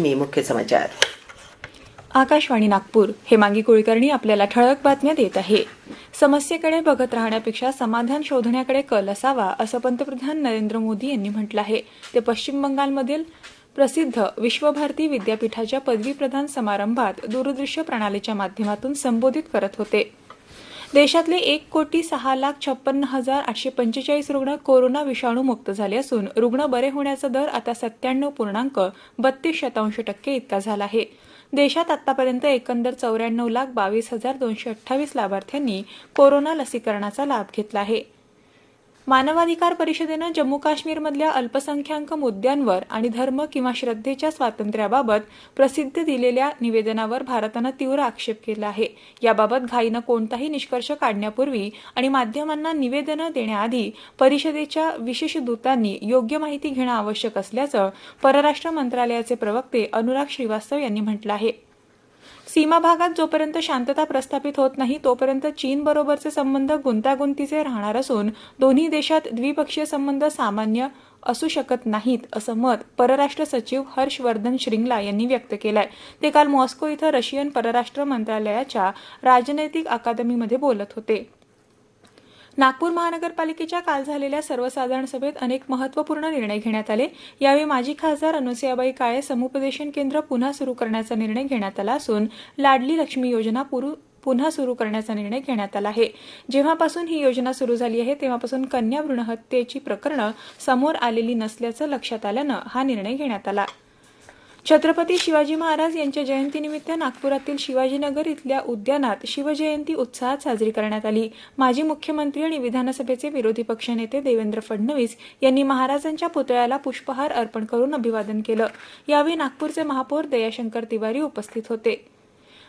बातमी मुख्य समाचार. आकाशवाणी नागपूर हेमांगी कुलकर्णी आपल्याला ठळक बातम्या देत आहे. समस्येकडे बघत राहण्यापेक्षा समाधान शोधण्याकडे कल असावा असं पंतप्रधान नरेंद्र मोदी यांनी म्हटलं आहे. ते पश्चिम बंगालमधील प्रसिद्ध विश्वभारती विद्यापीठाच्या पदवी प्रदान समारंभात दूरदृश्य प्रणालीच्या माध्यमातून संबोधित करत होते. देशातले एक कोटी सहा लाख छप्पन्न हजार आठशे पंचेचाळीस रुग्ण कोरोना विषाणू मुक्त झाले असून रुग्ण बरे होण्याचा दर आता सत्त्याण्णव पूर्णांक बत्तीस शतांश टक्के इतका झाला आहे. देशात आतापर्यंत एकंदर चौऱ्याण्णव लाख बावीस हजार दोनशे अठ्ठावीस लाभार्थ्यांनी कोरोना लसीकरणाचा लाभ घेतला आहे. मानवाधिकार परिषदेनं जम्मू काश्मीरमधल्या अल्पसंख्याक मुद्द्यांवर आणि धर्म किंवा श्रद्धेच्या स्वातंत्र्याबाबत प्रसिद्ध दिलेल्या निवेदनावर भारतानं तीव्र आक्षेप केला आहे. याबाबत घाईनं कोणताही निष्कर्ष काढण्यापूर्वी आणि माध्यमांना निवेदनं देण्याआधी परिषदेच्या विशेष दूतांनी योग्य माहिती घेणं आवश्यक असल्याचं परराष्ट्र मंत्रालयाचे प्रवक्ते अनुराग श्रीवास्तव यांनी म्हटलं आहे. सीमा भागात जोपर्यंत शांतता प्रस्थापित होत नाही तोपर्यंत चीन बरोबरचे संबंध गुंतागुंतीचे राहणार असून दोन्ही देशात द्विपक्षीय संबंध सामान्य असू शकत नाहीत असं मत परराष्ट्र सचिव हर्षवर्धन श्रिंगला यांनी व्यक्त केलंय. ते काल मॉस्को इथं रशियन परराष्ट्र मंत्रालयाच्या राजनैतिक अकादमीमध्ये बोलत होते. नागपूर महानगरपालिकेच्या काल झालेल्या सर्वसाधारण सभेत अनेक महत्त्वपूर्ण निर्णय घेण्यात आले. यावेळी माजी खासदार अनुसयाबाई काळे समुपदेशन केंद्र पुन्हा सुरू करण्याचा निर्णय घेण्यात आला असून लाडली लक्ष्मी योजना पुरु पुन्हा सुरू करण्याचा निर्णय घेण्यात आला आहे. जेव्हापासून ही योजना सुरू झाली आहे तेव्हापासून कन्या भ्रूण हत्येची प्रकरणं समोर आलेली नसल्याचं लक्षात आल्यानं हा निर्णय घेण्यात आला. छत्रपती शिवाजी महाराज यांच्या जयंतीनिमित्त नागपुरातील शिवाजीनगर इथल्या उद्यानात शिवजयंती उत्साहात साजरी करण्यात आली. माजी मुख्यमंत्री आणि विधानसभेचे विरोधी पक्षनेते देवेंद्र फडणवीस यांनी महाराजांच्या पुतळ्याला पुष्पहार अर्पण करून अभिवादन केलं. यावेळी नागपूरचे महापौर दयाशंकर तिवारी उपस्थित होते.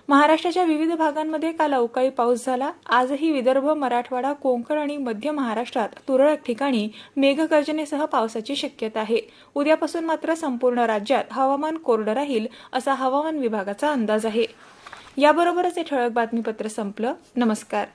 महाराष्ट्राच्या विविध भागांमध्ये काल अवकाळी पाऊस झाला. आजही विदर्भ मराठवाडा कोकण आणि मध्य महाराष्ट्रात तुरळक ठिकाणी मेघगर्जनेसह पावसाची शक्यता आहे. उद्यापासून मात्र संपूर्ण राज्यात हवामान कोरडं राहील असा हवामान विभागाचा अंदाज आहे. याबरोबरच हे ठळक बातमीपत्र संपलं. नमस्कार.